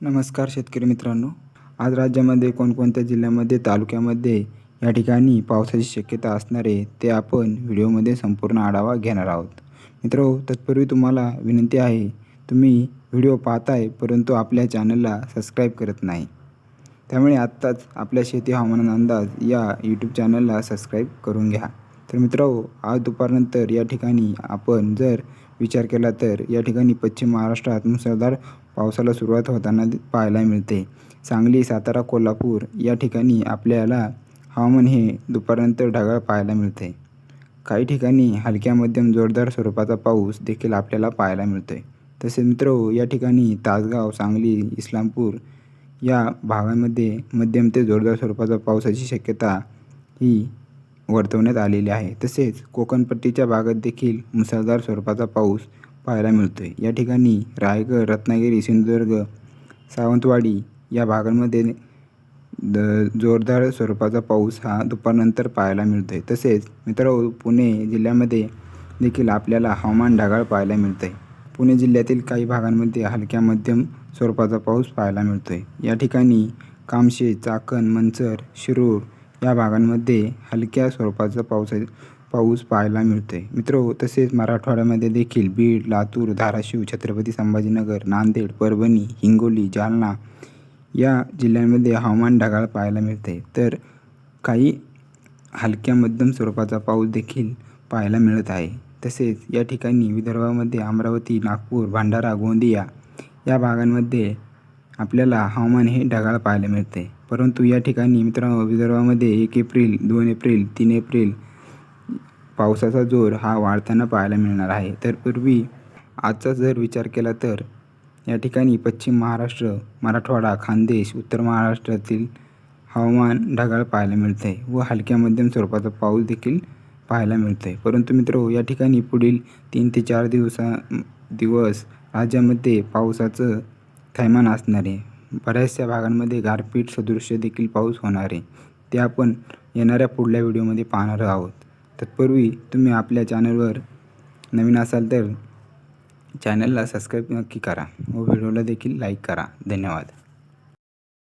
नमस्कार शेतकरी मित्रांनो. आज राज्यामध्ये कोणकोणत्या जिल्ह्यामध्ये तालुक्यामध्ये या ठिकाणी पावसाची शक्यता असणारे ते आपण व्हिडिओमध्ये संपूर्ण आढावा घेणार आहोत. मित्रो तत्पूर्वी तुम्हाला विनंती आहे तुम्ही व्हिडिओ पाहताय परंतु आपल्या चॅनलला सबस्क्राईब करत नाही. त्यामुळे आत्ताच आपल्या शेती हवामान अंदाज या यूट्यूब चॅनलला सबस्क्राईब करून घ्या. तर मित्रो आज दुपारनंतर या ठिकाणी आपण जर विचार केला तर या ठिकाणी पश्चिम महाराष्ट्रात मुसळधार पावसाला सुरुवात होताना पाहायला मिळते. सांगली सातारा कोल्हापूर या ठिकाणी आपल्याला हवामान हे दुपारनंतर ढगाळ पाहायला मिळते. काही ठिकाणी हलक्या मध्यम जोरदार स्वरूपाचा पाऊस देखील आपल्याला पाहायला मिळतो आहे तसेच मित्र हो, या ठिकाणी तासगाव सांगली इस्लामपूर या भागामध्ये मध्यम ते जोरदार स्वरूपाचा पावसाची शक्यता ही वर्तवण्यात आलेली आहे. तसेच कोकणपट्टीच्या भागात देखील मुसळधार स्वरूपाचा पाऊस पाहायला मिळतो आहे या ठिकाणी रायगड रत्नागिरी सिंधुदुर्ग सावंतवाडी या भागांमध्ये द जोरदार स्वरूपाचा पाऊस हा दुपारनंतर पाहायला मिळतो आहे तसेच मित्रांनो पुणे जिल्ह्यामध्ये देखील आपल्याला हवामान ढगाळ पाहायला मिळतं आहे पुणे जिल्ह्यातील काही भागांमध्ये हलक्या मध्यम स्वरूपाचा पाऊस पाहायला मिळतो आहे या ठिकाणी कामशे चाकण मंचर शिरूर या भागांमध्ये हलक्या स्वरूपाचा पाऊस पाऊस पाहायला मिळतो आहे तसेच मराठवाड्यामध्ये देखील बीड लातूर धाराशिव छत्रपती संभाजीनगर नांदेड परभणी हिंगोली जालना या जिल्ह्यांमध्ये हवामान ढगाळ पाहायला मिळते तर काही हलक्या मध्यम स्वरूपाचा पाऊस देखील पाहायला मिळत आहे. तसेच या ठिकाणी विदर्भामध्ये अमरावती नागपूर भंडारा गोंदिया या भागांमध्ये आपल्याला हवामान हे ढगाळ पाहायला मिळते परंतु या ठिकाणी मित्रांनो विदर्भामध्ये एक एप्रिल दोन एप्रिल तीन एप्रिल पावसाचा जोर हा वाढताना पाहायला मिळणार आहे. तर पूर्वी आजचा जर विचार केला तर या ठिकाणी पश्चिम महाराष्ट्र मराठवाडा खानदेश उत्तर महाराष्ट्रातील हवामान ढगाळ पाहायला मिळते व हलक्या मध्यम स्वरूपाचा पाऊस देखील पाहायला मिळतो आहे परंतु मित्र या ठिकाणी पुढील तीन ते चार दिवसा दिवस राज्यामध्ये पावसाचं थैमान असणार आहे बऱ्याचशा भागांमध्ये गारपीट सदृश्य देखील पाऊस होणार आहे. ते आपण येणाऱ्या पुढल्या व्हिडिओमध्ये पाहणार आहोत. तत्पूर्वी तुम्ही आपल्या चॅनलवर नवीन असाल तर चॅनलला सबस्क्राईब नक्की करा व व्हिडिओला देखील लाईक करा. धन्यवाद.